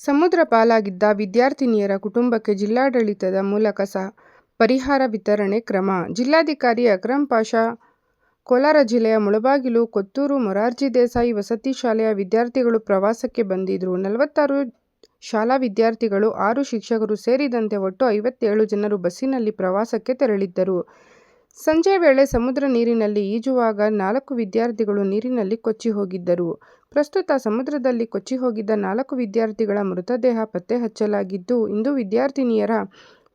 ಸಮುದ್ರ ಪಾಲಾಗಿದ್ದ ವಿದ್ಯಾರ್ಥಿನಿಯರ ಕುಟುಂಬಕ್ಕೆ ಜಿಲ್ಲಾಡಳಿತದ ಮೂಲಕ ಸಹ ಪರಿಹಾರ ವಿತರಣೆ ಕ್ರಮ ಜಿಲ್ಲಾಧಿಕಾರಿ ಅಕ್ರಂ ಪಾಷಾ ಕೋಲಾರ ಜಿಲ್ಲೆಯ ಮುಳಬಾಗಿಲು, ಕೊತ್ತೂರು ಮೊರಾರ್ಜಿ ದೇಸಾಯಿ ವಸತಿ ಶಾಲೆಯ ವಿದ್ಯಾರ್ಥಿಗಳು ಪ್ರವಾಸಕ್ಕೆ ಬಂದಿದ್ರು. ನಲವತ್ತಾರು ಶಾಲಾ ವಿದ್ಯಾರ್ಥಿಗಳು, ಆರು ಶಿಕ್ಷಕರು ಸೇರಿದಂತೆ ಒಟ್ಟು ಐವತ್ತೇಳು ಜನರು ಬಸ್ಸಿನಲ್ಲಿ ಪ್ರವಾಸಕ್ಕೆ ತೆರಳಿದ್ದರು. ಸಂಜೆ ವೇಳೆ ಸಮುದ್ರ ನೀರಿನಲ್ಲಿ ಈಜುವಾಗ ನಾಲ್ಕು ವಿದ್ಯಾರ್ಥಿಗಳು ನೀರಿನಲ್ಲಿ ಕೊಚ್ಚಿ ಹೋಗಿದ್ದರು. ಪ್ರಸ್ತುತ ಸಮುದ್ರದಲ್ಲಿ ಕೊಚ್ಚಿ ಹೋಗಿದ್ದ ನಾಲ್ಕು ವಿದ್ಯಾರ್ಥಿಗಳ ಮೃತದೇಹ ಪತ್ತೆ ಹಚ್ಚಲಾಗಿದ್ದು, ಇಂದು ವಿದ್ಯಾರ್ಥಿನಿಯರ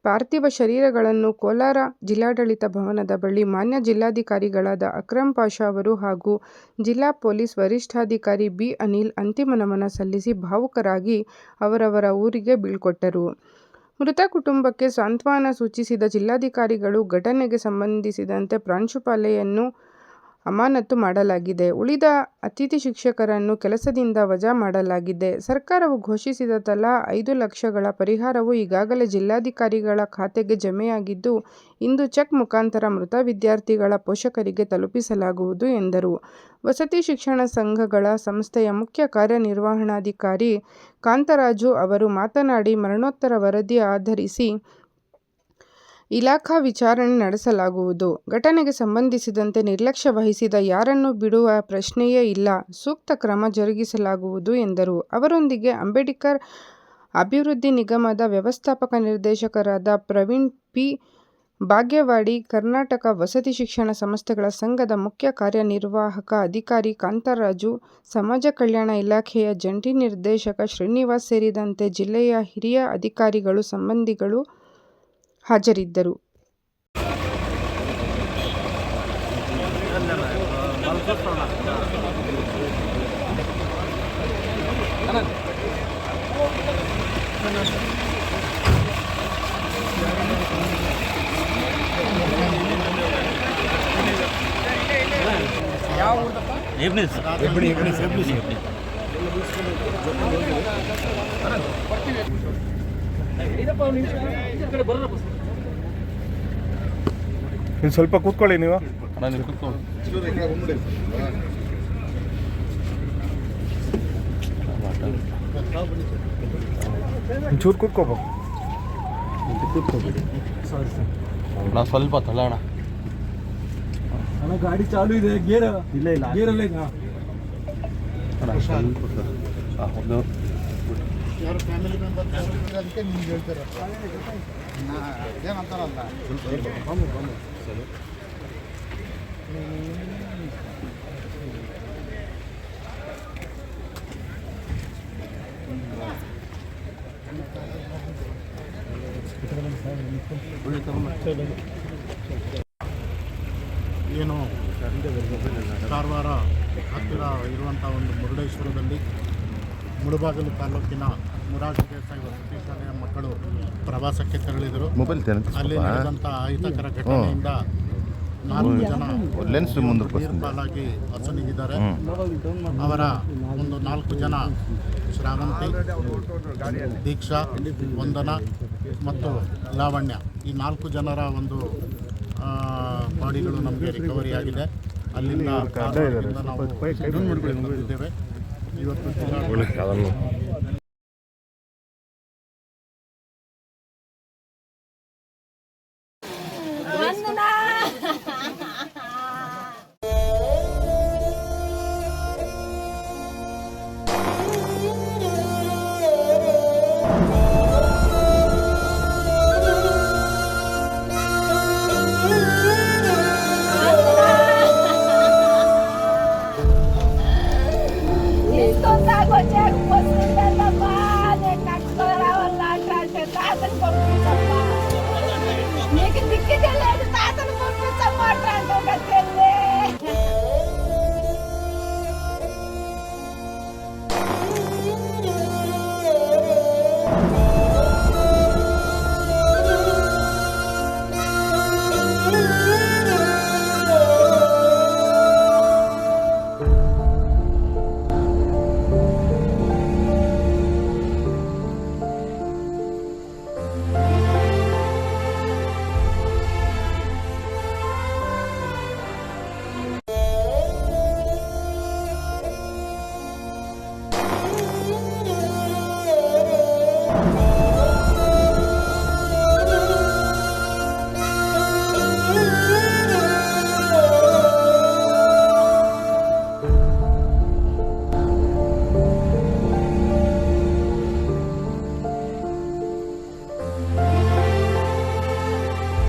ಪಾರ್ಥಿವ ಶರೀರಗಳನ್ನು ಕೋಲಾರ ಜಿಲ್ಲಾಡಳಿತ ಭವನದ ಬಳಿ ಮಾನ್ಯ ಜಿಲ್ಲಾಧಿಕಾರಿಗಳಾದ ಅಕ್ರಂ ಪಾಷಾ ಅವರು ಹಾಗೂ ಜಿಲ್ಲಾ ಪೊಲೀಸ್ ವರಿಷ್ಠಾಧಿಕಾರಿ ಬಿ. ಅನಿಲ್ ಅಂತಿಮ ನಮನ ಸಲ್ಲಿಸಿ ಭಾವುಕರಾಗಿ ಅವರವರ ಊರಿಗೆ ಬೀಳ್ಕೊಟ್ಟರು. ಮೃತ ಕುಟುಂಬಕ್ಕೆ ಸಾಂತ್ವನ ಸೂಚಿಸಿದ ಜಿಲ್ಲಾಧಿಕಾರಿಗಳು, ಘಟನೆಗೆ ಸಂಬಂಧಿಸಿದಂತೆ ಪ್ರಾಂಶುಪಾಲೆಯನ್ನು ಅಮಾನತು ಮಾಡಲಾಗಿದೆ. ಉಳಿದ ಅತಿಥಿ ಶಿಕ್ಷಕರನ್ನು ಕೆಲಸದಿಂದ ವಜಾ ಮಾಡಲಾಗಿದೆ. ಸರ್ಕಾರವು ಘೋಷಿಸಿದ ತಲಾ ಐದು ಲಕ್ಷಗಳ ಪರಿಹಾರವು ಈಗಾಗಲೇ ಜಿಲ್ಲಾಧಿಕಾರಿಗಳ ಖಾತೆಗೆ ಜಮೆಯಾಗಿದ್ದು, ಇಂದು ಚೆಕ್ ಮುಖಾಂತರ ಮೃತ ವಿದ್ಯಾರ್ಥಿಗಳ ಪೋಷಕರಿಗೆ ತಲುಪಿಸಲಾಗುವುದು ಎಂದರು. ವಸತಿ ಶಿಕ್ಷಣ ಸಂಘಗಳ ಸಂಸ್ಥೆಯ ಮುಖ್ಯ ಕಾರ್ಯನಿರ್ವಹಣಾಧಿಕಾರಿ ಕಾಂತರಾಜು ಅವರು ಮಾತನಾಡಿ, ಮರಣೋತ್ತರ ವರದಿ ಆಧರಿಸಿ ಇಲಾಖಾ ವಿಚಾರಣೆ ನಡೆಸಲಾಗುವುದು. ಘಟನೆಗೆ ಸಂಬಂಧಿಸಿದಂತೆ ನಿರ್ಲಕ್ಷ್ಯ ವಹಿಸಿದ ಯಾರನ್ನೂ ಬಿಡುವ ಪ್ರಶ್ನೆಯೇ ಇಲ್ಲ. ಸೂಕ್ತ ಕ್ರಮ ಜರುಗಿಸಲಾಗುವುದು ಎಂದರು. ಅವರೊಂದಿಗೆ ಅಂಬೇಡ್ಕರ್ ಅಭಿವೃದ್ಧಿ ನಿಗಮದ ವ್ಯವಸ್ಥಾಪಕ ನಿರ್ದೇಶಕರಾದ ಪ್ರವೀಣ್ ಪಿ. ಭಾಗ್ಯವಾಡಿ, ಕರ್ನಾಟಕ ವಸತಿ ಶಿಕ್ಷಣ ಸಂಸ್ಥೆಗಳ ಸಂಘದ ಮುಖ್ಯ ಕಾರ್ಯನಿರ್ವಾಹಕ ಅಧಿಕಾರಿ ಕಾಂತರಾಜು, ಸಮಾಜ ಕಲ್ಯಾಣ ಇಲಾಖೆಯ ಜಂಟಿ ನಿರ್ದೇಶಕ ಶ್ರೀನಿವಾಸ್ ಸೇರಿದಂತೆ ಜಿಲ್ಲೆಯ ಹಿರಿಯ ಅಧಿಕಾರಿಗಳು, ಸಿಬ್ಬಂದಿಗಳು ಹಾಜರಿದ್ದರು. ಎಬ್ನಿ ಇನ್ನು ಸ್ವಲ್ಪ ಕೂತ್ಕೊಳ್ಳಿ ನೀವು. ಚೂರು ಕೂತ್ಕೋಬೇಕು. ನಾವು ಸ್ವಲ್ಪ ತಳ್ಳೋಣ. ಅಣ್ಣ ಗಾಡಿ ಚಾಲು ಇದೆ ಗೇರ್ ಇಲ್ಲ ಇಲ್ಲ ಗೇರ್ ಅಲ್ಲೇ ಇದೆ ಅಣ್ಣ ಸ್ವಲ್ಪ ಹಾಂ ಒಂದು ಯಾರು ಫ್ಯಾಮಿಲಿ ಮೆಂಬರ್ ಅದಕ್ಕೆ ನಿಮ್ಗೆ ಹೇಳ್ತಾರೆ? ಏನಂತಾರಲ್ಲ ಏನು? ಕಾರವಾರ ಹತ್ತಿರ ಇರುವಂಥ ಒಂದು ಮುರುಡೇಶ್ವರದಲ್ಲಿ ಮುಳಬಾಗಿಲು ತಾಲೂಕಿನ ಮುರಾರ್ಜಿ ದೇಸಾಯಿ ವಸತಿ ಶಾಲೆಯ ಮಕ್ಕಳು ಪ್ರವಾಸಕ್ಕೆ ತೆರಳಿದರು. ಮೊಬೈಲ್ ಅಲ್ಲಿ ನಡೆದಂಥ ಅಹಿತಕರ ಘಟನೆಯಿಂದ ನಾಲ್ಕು ಜನ ಲೆನ್ಸ್ ಪಾಲಾಗಿ ಅಸನಿಗಿದ್ದಾರೆ ಅವರ ಒಂದು ನಾಲ್ಕು ಜನ ಶ್ರಾವಂತಿ ದೀಕ್ಷಾ ವಂದನ ಮತ್ತು ಲಾವಣ್ಯ. ಈ ನಾಲ್ಕು ಜನರ ಒಂದು ಆ, ಬಾಡಿಗಳು ನಮಗೆ ರಿಕವರಿ ಆಗಿದೆ. ಅಲ್ಲಿಂದ ನಾವು ಬಂದಿದ್ದೇವೆ un escadón. ¡Abandonado!